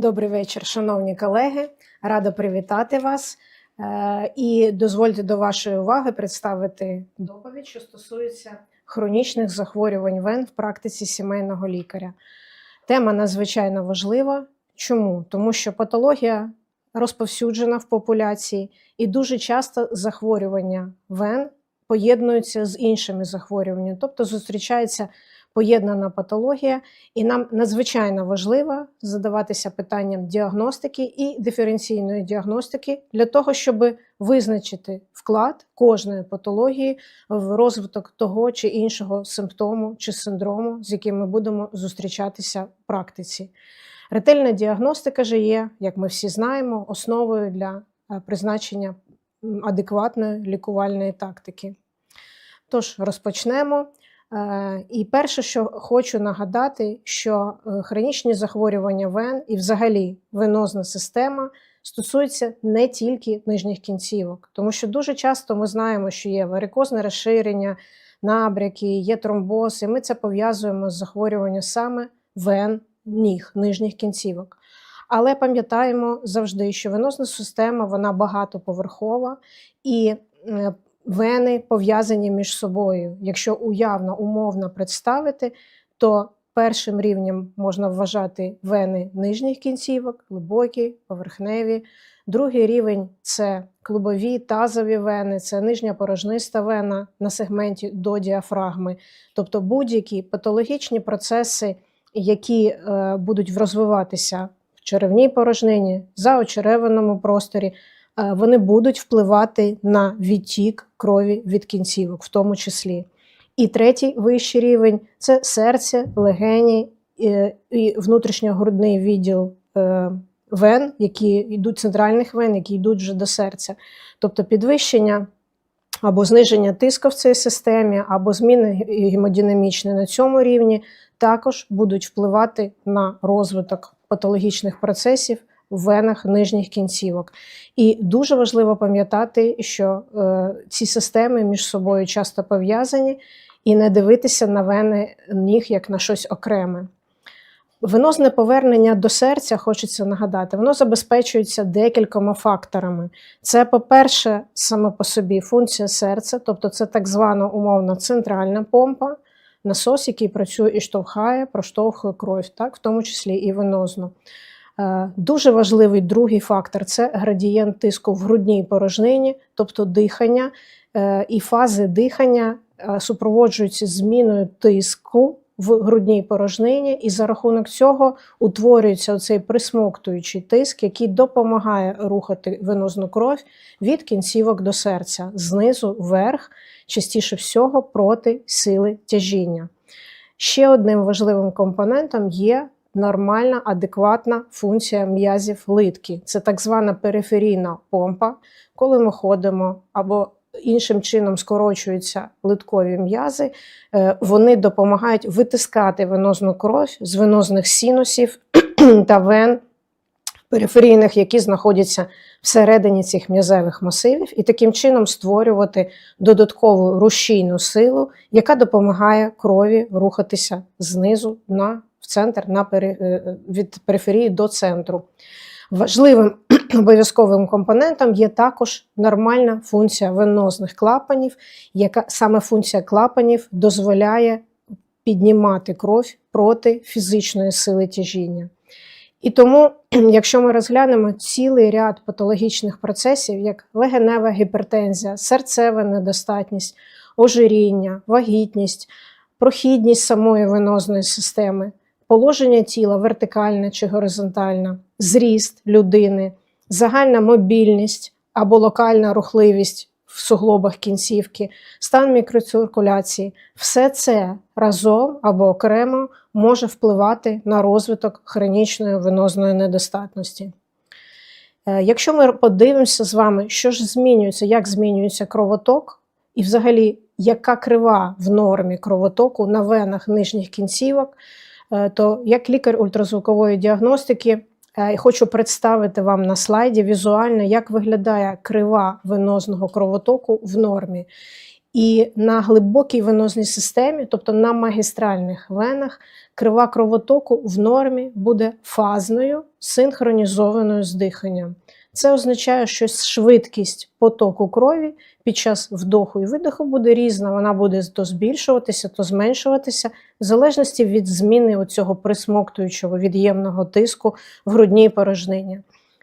Добрий вечір, шановні колеги. Рада привітати вас. Е, І дозвольте до вашої уваги представити доповідь, що стосується хронічних захворювань вен в практиці сімейного лікаря. Тема надзвичайно важлива. Чому? Тому що патологія розповсюджена в популяції, і дуже часто захворювання вен поєднуються з іншими захворюваннями, тобто зустрічається поєднана патологія, і нам надзвичайно важливо задаватися питанням діагностики і диференційної діагностики для того, щоб визначити вклад кожної патології в розвиток того чи іншого симптому чи синдрому, з яким ми будемо зустрічатися в практиці. Ретельна діагностика же є, як ми всі знаємо, основою для е, призначення адекватної лікувальної тактики. Тож розпочнемо. Е, І перше, що хочу нагадати, що е, хронічні захворювання вен і взагалі венозна система стосуються не тільки нижніх кінцівок, тому що дуже часто ми знаємо, що є варикозне розширення, набряки, є тромбоз, і ми це пов'язуємо з захворюванням саме вен ніг, нижніх кінцівок. Але пам'ятаємо завжди, що венозна система вона багатоповерхова і е, вени пов'язані між собою. Якщо уявно, умовно представити, то першим рівнем можна вважати вени нижніх кінцівок, глибокі, поверхневі. Другий рівень це клубові тазові вени, це нижня порожниста вена на сегменті до діафрагми, тобто будь-які патологічні процеси, які е, будуть розвиватися в черевній порожнині, заочеревиному просторі, е, вони будуть впливати на відтік крові від кінцівок, в тому числі. І третій вищий рівень це серце, легені е, і внутрішньогрудний відділ е, вен, які йдуть центральних вен, які йдуть вже до серця. Тобто підвищення або зниження тиску в цій системі, або зміни гемодинамічні на цьому рівні також будуть впливати на розвиток патологічних процесів в венах нижніх кінцівок. І дуже важливо пам'ятати, що е, ці системи між собою часто пов'язані, і не дивитися на вени ніг як на щось окреме. Венозне повернення до серця, хочеться нагадати, воно забезпечується декількома факторами. Це, по-перше, саме по собі функція серця, тобто це так звана умовна центральна помпа, насос, який працює і штовхає, проштовхує кров, так, в тому числі і венозну. Е, Дуже важливий другий фактор це градієнт тиску в грудній порожнині, тобто дихання, Е, і фази дихання е, супроводжуються зміною тиску в грудній порожнині, і за рахунок цього утворюється оцей присмоктуючий тиск, який допомагає рухати венозну кров від кінцівок до серця, знизу вверх, частіше всього проти сили тяжіння. Ще одним важливим компонентом є нормальна, адекватна функція м'язів литки. Це так звана периферійна помпа, коли ми ходимо або іншим чином скорочуються литкові м'язи, е, вони допомагають витискати венозну кров з венозних синусів та вен периферійних, які знаходяться всередині цих м'язевих масивів, і таким чином створювати додаткову рушійну силу, яка допомагає крові рухатися знизу на в центр на пери, е, від периферії до центру. Важливим обов'язковим компонентом є також нормальна функція венозних клапанів, яка саме функція клапанів дозволяє піднімати кров проти фізичної сили тяжіння. І тому, якщо ми розглянемо цілий ряд патологічних процесів, як легенева гіпертензія, серцева недостатність, ожиріння, вагітність, прохідність самої венозної системи, положення тіла вертикальне чи горизонтальне, зріст людини, загальна мобільність або локальна рухливість в суглобах кінцівки, стан мікроциркуляції, все це разом або окремо може впливати на розвиток хронічної венозної недостатності. Е, Якщо ми подивимося з вами, що ж змінюється, як змінюється кровоток, і взагалі, яка крива в нормі кровотоку на венах нижніх кінцівок, то як лікар ультразвукової діагностики е, хочу представити вам на слайді візуально, як виглядає крива венозного кровотоку в нормі. І на глибокій венозній системі, тобто на магістральних венах, крива кровотоку в нормі буде фазною, синхронізованою з диханням. Це означає, що швидкість потоку крові під час вдоху і видоху буде різна. Вона буде то збільшуватися, то зменшуватися, в залежності від зміни цього присмоктуючого від'ємного тиску в грудній порожнині.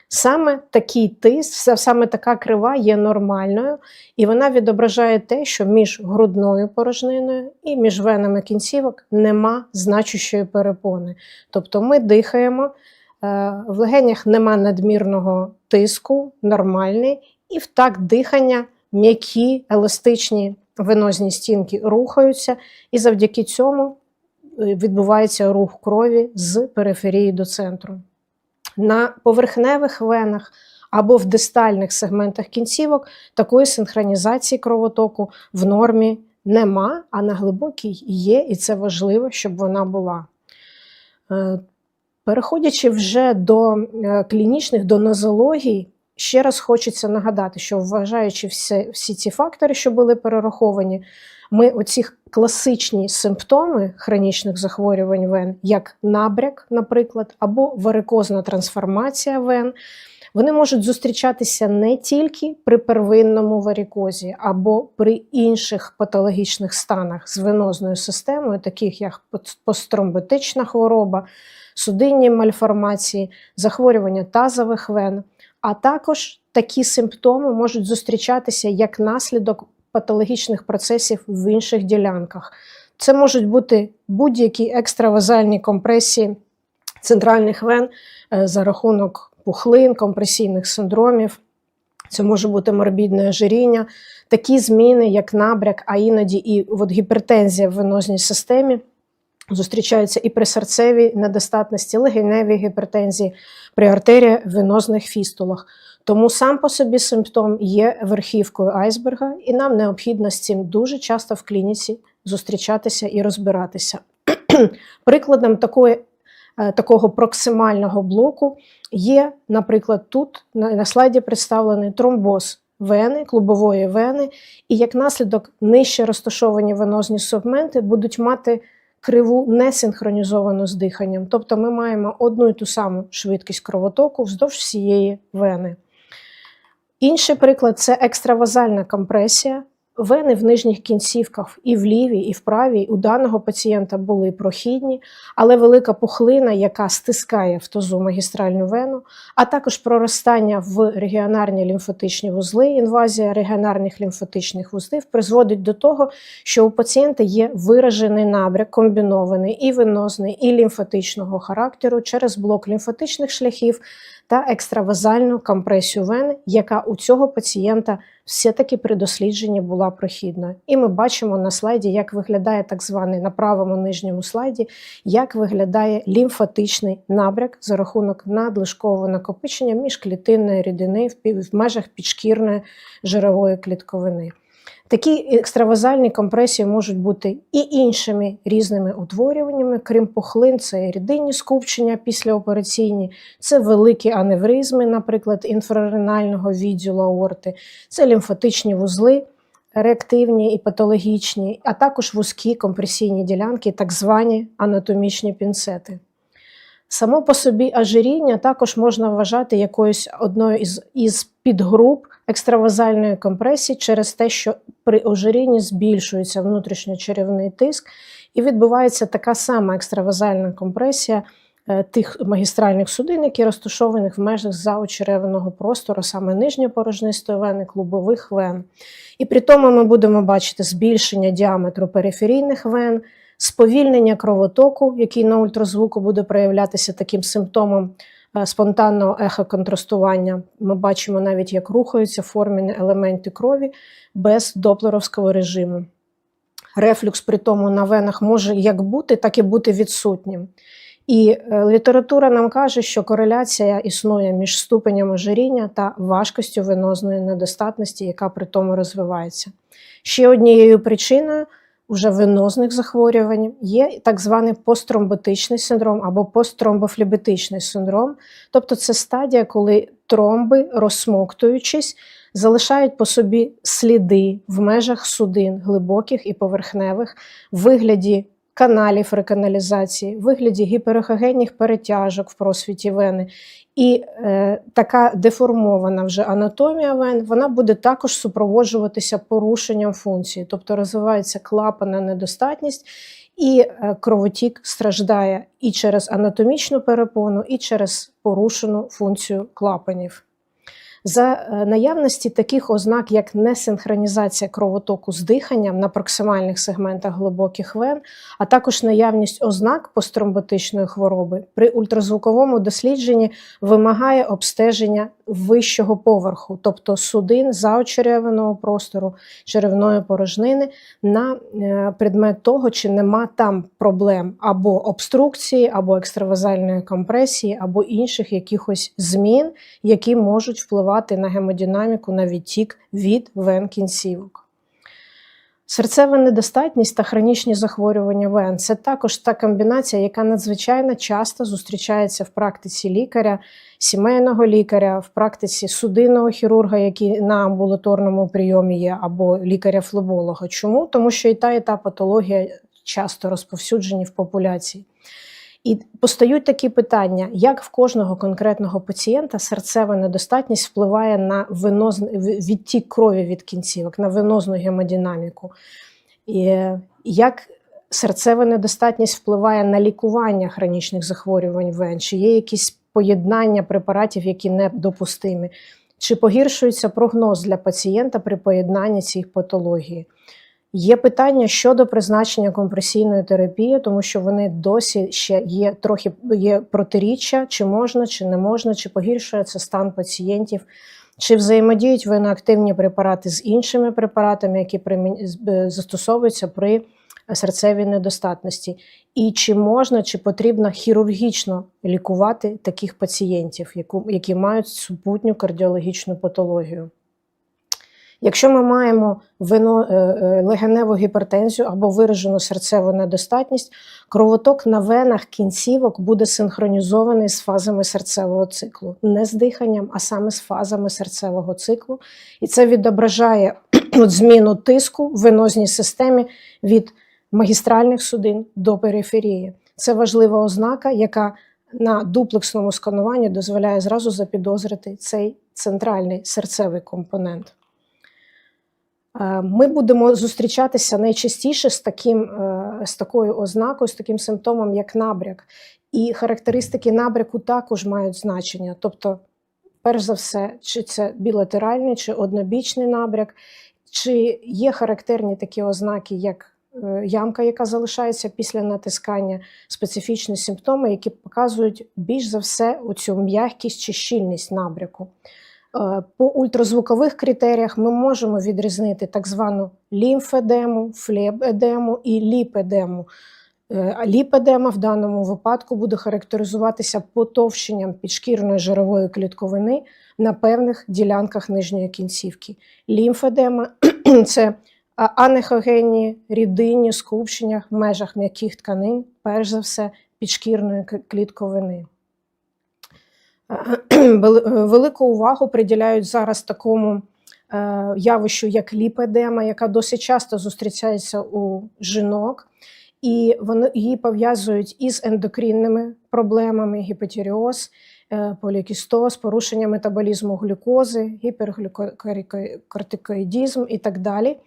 Саме такий тиск, саме така крива є нормальною, і вона відображає те, що між грудною порожниною і між венами кінцівок нема значущої перепони. Тобто ми дихаємо, в легенях нема надмірного тиску, нормальний, і в такт дихання м'які еластичні венозні стінки рухаються, і завдяки цьому е, відбувається рух крові з периферії до центру. На поверхневих венах або в дистальних сегментах кінцівок такої синхронізації кровотоку в нормі нема, а на глибокій є, і це важливо, щоб вона була. Переходячи вже до е, клінічних, до нозологій, ще раз хочеться нагадати, що вважаючи всі, всі ці фактори, що були перераховані, ми оці класичні симптоми хронічних захворювань вен, як набряк, наприклад, або варикозна трансформація вен, вони можуть зустрічатися не тільки при первинному варикозі, або при інших патологічних станах з венозною системою, таких як посттромботична хвороба, судинні мальформації, захворювання тазових вен. А також такі симптоми можуть зустрічатися як наслідок патологічних процесів в інших ділянках. Це можуть бути будь-які екстравазальні компресії центральних вен е, за рахунок пухлин, компресійних синдромів. Це може бути морбідне ожиріння, такі зміни, як набряк, а іноді і от гіпертензія в венозній системі. Зустрічаються і при серцевій недостатності, легеневій гіпертензії, при артерії венозних фістулах. Тому сам по собі симптом є верхівкою айсберга, і нам необхідно з цим дуже часто в клініці зустрічатися і розбиратися. Прикладом такої, такого проксимального блоку є, наприклад, тут на слайді представлений тромбоз вени, клубової вени, і як наслідок нижче розташовані венозні сегменти будуть мати криву не синхронізовану з диханням. Тобто ми маємо одну і ту саму швидкість кровотоку вздовж всієї вени. Інший приклад це екстравазальна компресія. Вени в нижніх кінцівках і в лівій, і в правій у даного пацієнта були прохідні, але велика пухлина, яка стискає в тазу магістральну вену, а також проростання в регіонарні лімфотичні вузли, інвазія регіонарних лімфотичних вузлів призводить до того, що у пацієнта є виражений набряк, комбінований і венозний, і лімфатичного характеру через блок лімфатичних шляхів та екстравазальну компресію вени, яка у цього пацієнта все-таки при дослідженні була прохідною. І ми бачимо на слайді, як виглядає так званий на правому нижньому слайді, як виглядає лімфатичний набряк за рахунок надлишкового накопичення міжклітинної рідини в межах підшкірної жирової клітковини. Такі екстравазальні компресії можуть бути і іншими різними утворюваннями, крім пухлин, це рідинні скупчення післяопераційні, це великі аневризми, наприклад, інфраренального відділу аорти, це лімфатичні вузли. Реактивні і патологічні, а також вузькі компресійні ділянки, так звані анатомічні пінцети. Само по собі ожиріння також можна вважати якоюсь одною із із підгруп екстравазальної компресії через те, що при ожирінні збільшується внутрішньочеревний тиск, і відбувається така сама екстравазальна компресія е, тих магістральних судин, які розташовані в межах заочеревного простору, саме нижньопорожнистої вени, клубових вен. І при тому ми будемо бачити збільшення діаметру периферійних вен сповільнення кровотоку, який на ультразвуку буде проявлятися таким симптомом спонтанного ехоконтрастування. Ми бачимо навіть, як рухаються формені елементи крові без доплеровського режиму. Рефлюкс при тому на венах може як бути, так і бути відсутнім. І е, література нам каже, що кореляція існує між ступенем ожиріння та важкостю венозної недостатності, яка при тому розвивається. Ще однією причиною уже венозних захворювань, є так званий посттромботичний синдром або посттромбофлебетичний синдром. Тобто це стадія, коли тромби, розсмоктуючись, залишають по собі сліди в межах судин глибоких і поверхневих в вигляді каналів реканалізації, вигляді гіперехогенних перетяжок в просвіті вени. І е, така деформована вже анатомія вен, вона буде також супроводжуватися порушенням функції, тобто розвивається клапана недостатність, і е, кровотік страждає і через анатомічну перепону, і через порушену функцію клапанів. За е, наявності таких ознак, як несинхронізація кровотоку з диханням на проксимальних сегментах глибоких вен, а також наявність ознак посттромботичної хвороби при ультразвуковому дослідженні вимагає обстеження вищого поверху, тобто судин заочеревиного простору черевної порожнини на е, предмет того, чи нема там проблем або обструкції, або екстравазальної компресії, або інших якихось змін, які можуть впливати на гемодинаміку, на відтік від вен кінцівок. Серцева недостатність та хронічні захворювання вен це також та комбінація, яка надзвичайно часто зустрічається в практиці лікаря, сімейного лікаря, в практиці судинного хірурга, який на амбулаторному прийомі є, або лікаря-флеболога. Чому? Тому що і та, і та патологія часто розповсюджені в популяції. І постають такі питання, як в кожного конкретного пацієнта серцева недостатність впливає на веноз... відтік крові від кінцівок, на венозну гемодинаміку. І як серцева недостатність впливає на лікування хронічних захворювань вен, чи є якісь поєднання препаратів, які недопустимі, чи погіршується прогноз для пацієнта при поєднанні цих патологій. Є питання щодо призначення компресійної терапії, тому що вони досі ще є трохи є протиріччя, чи можна, чи не можна, чи погіршується стан пацієнтів, чи взаємодіють виноактивні препарати з іншими препаратами, які застосовуються при серцевій недостатності, і чи можна, чи потрібно хірургічно лікувати таких пацієнтів, які мають супутню кардіологічну патологію. Якщо ми маємо вино, е, е, легеневу гіпертензію або виражену серцеву недостатність, кровоток на венах кінцівок буде синхронізований з фазами серцевого циклу, не з диханням, а саме з фазами серцевого циклу. І це відображає зміну тиску в венозній системі від магістральних судин до периферії. Це важлива ознака, яка на дуплексному скануванні дозволяє зразу запідозрити цей центральний серцевий компонент. Е, ми будемо зустрічатися найчастіше з таким, е, з такою ознакою, з таким симптомом, як набряк. І характеристики набряку також мають значення. Тобто, перш за все, чи це білатеральний, чи однобічний набряк, чи є характерні такі ознаки, як е, ямка, яка залишається після натискання, специфічні симптоми, які показують більш за все оцю м'якість чи щільність набряку. Е, по ультразвукових критеріях ми можемо відрізнити так звану лімфедему, флебедему і ліпедему. Е, ліпедема в даному випадку буде характеризуватися потовщенням підшкірної жирової клітковини на певних ділянках нижньої кінцівки. Лімфедема це анехогенні рідинні скупчення в межах м'яких тканин, перш за все, підшкірної клітковини. Велику увагу приділяють зараз такому е, явищу, як ліпедема, яка досить часто зустрічається у жінок, і вони її пов'язують із ендокринними проблемами: гіпотіріоз, е, полікістоз, порушення метаболізму глюкози, гіперглюкортикоїдізм і так далі.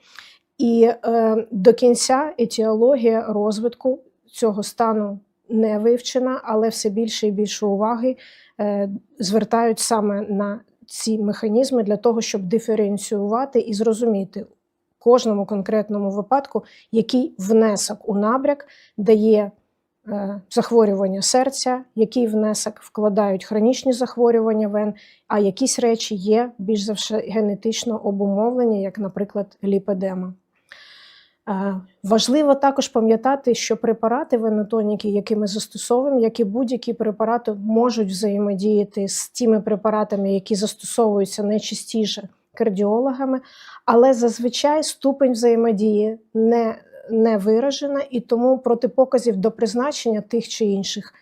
І е, до кінця етіологія розвитку цього стану не вивчена, але все більше і більше уваги Е, звертають саме на ці механізми для того, щоб диференціювати і зрозуміти кожному конкретному випадку, який внесок у набряк дає е, захворювання серця, який внесок вкладають хронічні захворювання вен, а якісь речі є більш за все генетично обумовлені, як, наприклад, ліпедема. Е, важливо також пам'ятати, що препарати венотоніки, які ми застосовуємо, як і будь-які препарати, можуть взаємодіяти з тими препаратами, які застосовуються найчастіше кардіологами, але зазвичай ступень взаємодії не не виражена, і тому протипоказів до призначення тих чи інших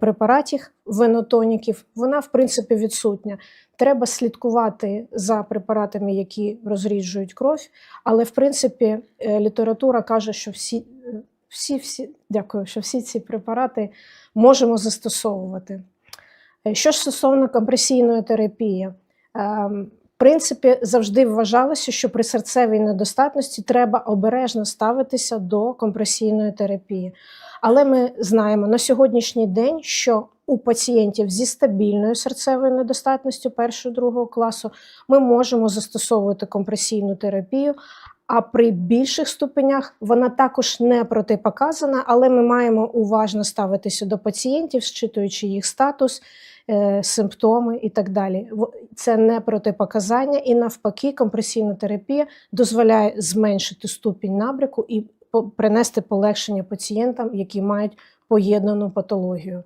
препаратів, венотоніків, вона в принципі відсутня. Треба слідкувати за препаратами, які розріджують кров, але в принципі е, література каже, що всі, е, всі, всі, дякую, що всі ці препарати можемо застосовувати. Е, Що ж стосовно компресійної терапії, в принципі, завжди вважалося, що при серцевій недостатності треба обережно ставитися до компресійної терапії. Але ми знаємо на сьогоднішній день, що у пацієнтів зі стабільною серцевою недостатністю першого другого класу ми можемо застосовувати компресійну терапію. А при більших ступенях вона також не протипоказана, але ми маємо уважно ставитися до пацієнтів, зчитуючи їх статус, е, симптоми і так далі. Це не протипоказання, і навпаки, компресійна терапія дозволяє зменшити ступінь набряку і принести полегшення пацієнтам, які мають поєднану патологію.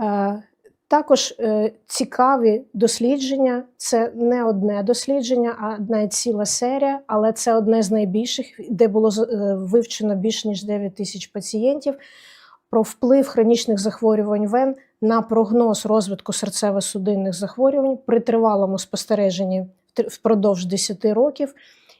Е, Також е, цікаві дослідження. Це не одне дослідження, а навіть ціла серія, але це одне з найбільших, де було е, вивчено більш ніж 9 тисяч пацієнтів про вплив хронічних захворювань вен на прогноз розвитку серцево-судинних захворювань при тривалому спостереженні впродовж 10 років.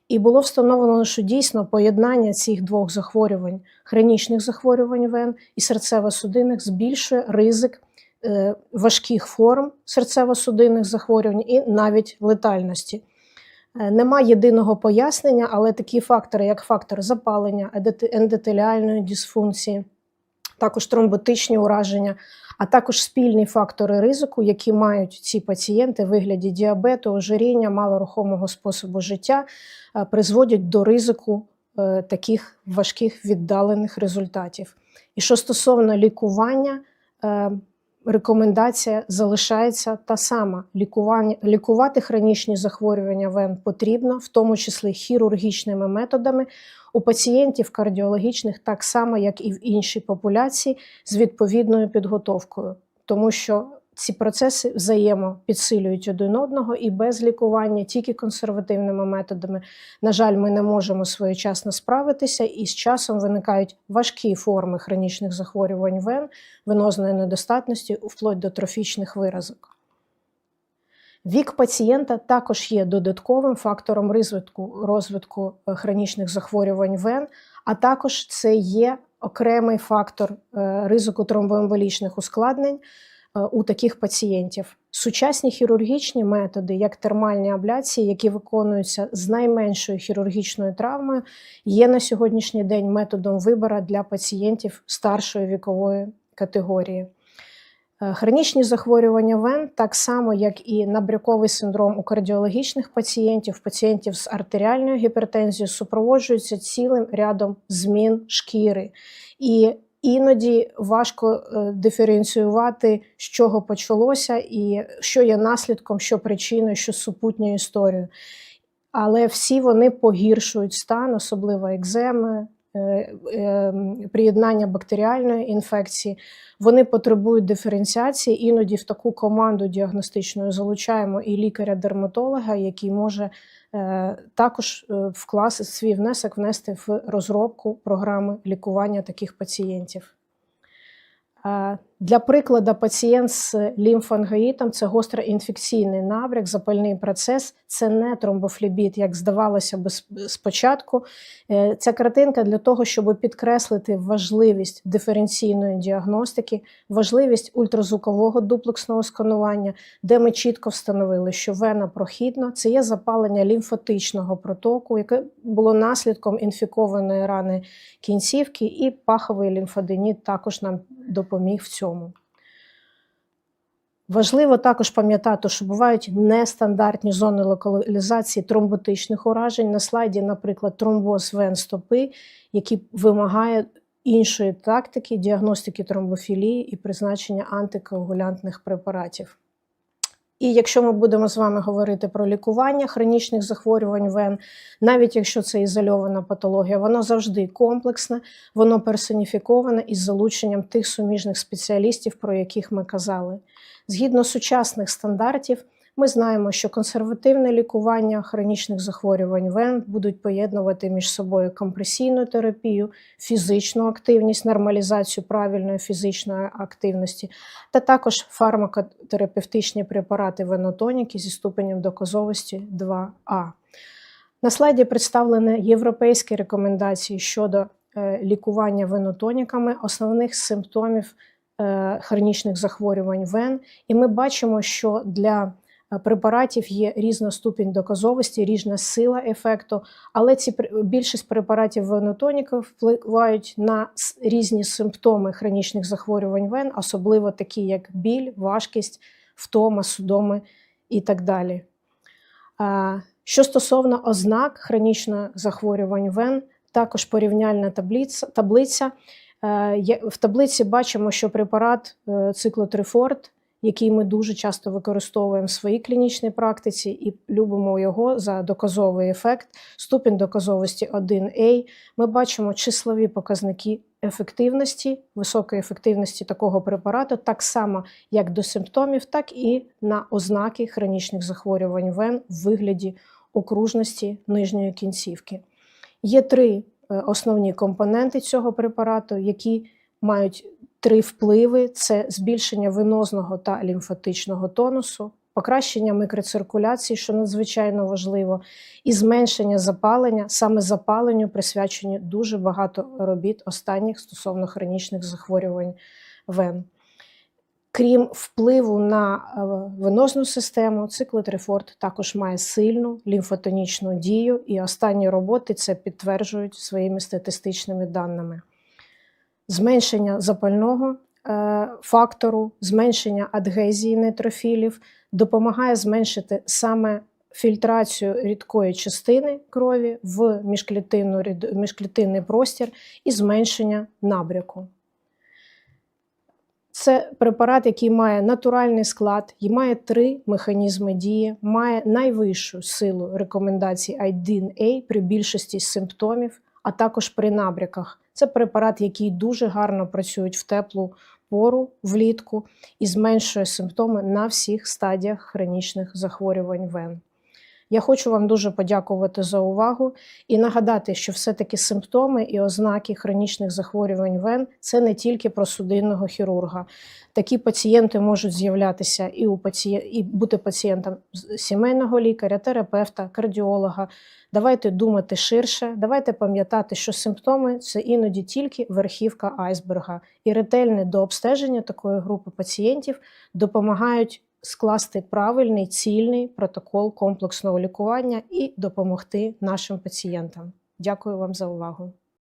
І було встановлено, що дійсно поєднання цих двох захворювань, хронічних захворювань вен і серцево-судинних, збільшує ризик е, важких форм серцево-судинних захворювань і навіть летальності. Е, Нема єдиного пояснення, але такі фактори, як фактор запалення, ендотеліальної дисфункції, також тромботичні ураження, а також спільні фактори ризику, які мають ці пацієнти в вигляді діабету, ожиріння, малорухомого способу життя, е, призводять до ризику е, таких важких віддалених результатів. І що стосовно лікування, е, рекомендація залишається та сама: лікування, лікувати хронічні захворювання вен потрібно, в тому числі хірургічними методами. У пацієнтів кардіологічних так само, як і в іншій популяції, з відповідною підготовкою, тому що ці процеси взаємопідсилюють один одного і без лікування, тільки консервативними методами, на жаль, ми не можемо своєчасно справитися, і з часом виникають важкі форми хронічних захворювань вен, венозної недостатності, вплоть до трофічних виразок. Вік пацієнта також є додатковим фактором розвитку, розвитку е, хронічних захворювань вен, а також це є окремий фактор е, ризику тромбоемболічних ускладнень у таких пацієнтів. Сучасні хірургічні методи, як термальні абляції, які виконуються з найменшою хірургічною травмою, є на сьогоднішній день методом вибору для пацієнтів старшої вікової категорії. Е, Хронічні захворювання вен, так само як і набряковий синдром у кардіологічних пацієнтів, пацієнтів з артеріальною гіпертензією, супроводжуються цілим рядом змін шкіри. І іноді важко е, диференціювати, з чого почалося, і що є наслідком, що причиною, що супутньою історією. Але всі вони погіршують стан, особливо екземи, приєднання бактеріальної інфекції. Вони потребують диференціації. Іноді в таку команду діагностичну залучаємо і лікаря-дерматолога, який може е, також е, вкласти свій внесок внести в розробку програми лікування таких пацієнтів. Для прикладу, пацієнт з лімфангоїтом це гостроінфекційний набряк, запальний процес, це не тромбофлебіт, як здавалося сп- спочатку. Е, Ця картинка для того, щоб підкреслити важливість диференційної діагностики, важливість ультразвукового дуплексного сканування, де ми чітко встановили, що вена прохідна це є запалення лімфатичного протоку, яке було наслідком інфікованої рани кінцівки, і паховий лімфоденіт також нам допоміг в цьому. Важливо також пам'ятати, що бувають нестандартні зони локалізації тромботичних уражень. На слайді, наприклад, тромбоз вен стопи, який вимагає іншої тактики діагностики тромбофілії і призначення антикоагулянтних препаратів. І якщо ми будемо з вами говорити про лікування хронічних захворювань вен, навіть якщо це ізольована патологія, воно завжди комплексне, воно персоніфіковане із залученням тих суміжних спеціалістів, про яких ми казали. Згідно сучасних стандартів, Ми знаємо, що консервативне лікування хронічних захворювань вен будуть поєднувати між собою компресійну терапію, фізичну активність, нормалізацію правильної фізичної активності, та також фармакотерапевтичні препарати венотоніки зі ступенем доказовості 2А. На слайді представлені європейські рекомендації щодо е, лікування венотоніками основних симптомів е, хронічних захворювань вен. І ми бачимо, що для препаратів є різна ступінь доказовості, різна сила ефекту, але ці більшість препаратів венотоніків впливають на різні симптоми хронічних захворювань вен, особливо такі, як біль, важкість, втома, судоми і так далі. Що стосовно ознак хронічних захворювань вен, також порівняльна таблиця. Е, В таблиці бачимо, що препарат е, циклотрифорт, який ми дуже часто використовуємо в своїй клінічній практиці і любимо його за доказовий ефект, ступінь доказовості 1А. Ми бачимо числові показники ефективності, високої ефективності такого препарату, так само як до симптомів, так і на ознаки хронічних захворювань вен в вигляді окружності нижньої кінцівки. Є три е, основні компоненти цього препарату, які мають три впливи: це збільшення венозного та лімфатичного тонусу, покращення микроциркуляції, що надзвичайно важливо, і зменшення запалення. Саме запаленню присвячені дуже багато робіт останніх стосовно хронічних захворювань вен. Крім впливу на е, венозну систему, циклотрифорт також має сильну лімфотонічну дію, і останні роботи це підтверджують своїми статистичними даними. Зменшення запального е, фактору, зменшення адгезії нейтрофілів допомагає зменшити саме фільтрацію рідкої частини крові в міжклітинний простір і зменшення набряку. Це препарат, який має натуральний склад, і має три механізми дії, має найвищу силу рекомендацій IDN-A при більшості симптомів, а також при набряках. Це препарат, який дуже гарно працює в теплу пору влітку і зменшує симптоми на всіх стадіях хронічних захворювань вен. Я хочу вам дуже подякувати за увагу і нагадати, що все-таки симптоми і ознаки хронічних захворювань вен це не тільки про судинного хірурга. Такі пацієнти можуть з'являтися і у пацієн... і бути пацієнтом сімейного лікаря, терапевта, кардіолога. Давайте думати ширше, давайте пам'ятати, що симптоми це іноді тільки верхівка айсберга, і ретельне дообстеження такої групи пацієнтів допомагають скласти правильний цільний протокол комплексного лікування і допомогти нашим пацієнтам. Дякую вам за увагу.